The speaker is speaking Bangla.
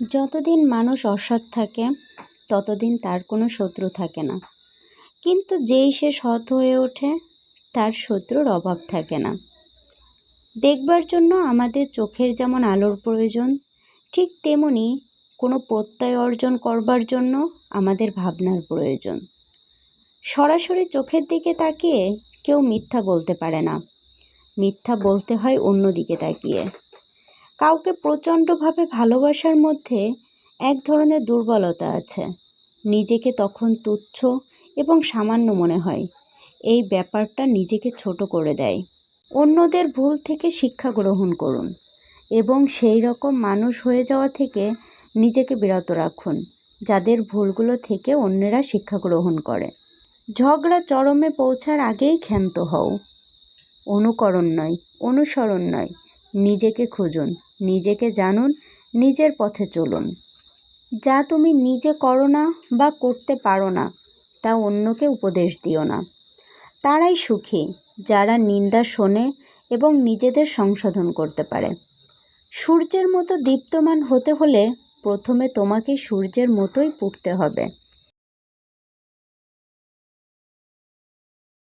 যতদিন মানুষ অসৎ থাকে, ততদিন তার কোনো শত্রু থাকে না। কিন্তু যেই সে সৎ হয়ে ওঠে, তার শত্রুর অভাব থাকে না। দেখবার জন্য আমাদের চোখের যেমন আলোর প্রয়োজন, ঠিক তেমনি কোনো প্রত্যয় অর্জন করবার জন্য আমাদের ভাবনার প্রয়োজন। সরাসরি চোখের দিকে তাকিয়ে কেউ মিথ্যা বলতে পারে না। মিথ্যা বলতে হয় অন্য দিকে তাকিয়ে। কাউকে প্রচণ্ডভাবে ভালোবাসার মধ্যে এক ধরনের দুর্বলতা আছে। নিজেকে তখন তুচ্ছ এবং সামান্য মনে হয়। এই ব্যাপারটা নিজেকে ছোট করে দেয়। অন্যদের ভুল থেকে শিক্ষা গ্রহণ করুন এবং সেই রকম মানুষ হয়ে যাওয়া থেকে নিজেকে বিরত রাখুন, যাদের ভুলগুলো থেকে অন্যেরা শিক্ষা গ্রহণ করে। ঝগড়া চরমে পৌঁছার আগেই ক্ষান্ত হও। অনুকরণ নয়, অনুসরণ নয়, নিজেকে খুঁজুন। নিজেকে জানুন, নিজের পথে চলুন। যা তুমি নিজে করো না বা করতে পারো না, তা অন্যকে উপদেশ দিও না। তারাই সুখী যারা নিন্দা শোনে এবং নিজেদের সংশোধন করতে পারে। সূর্যের মতো দীপ্তমান হতে হলে প্রথমে তোমাকে সূর্যের মতোই পুড়তে হবে।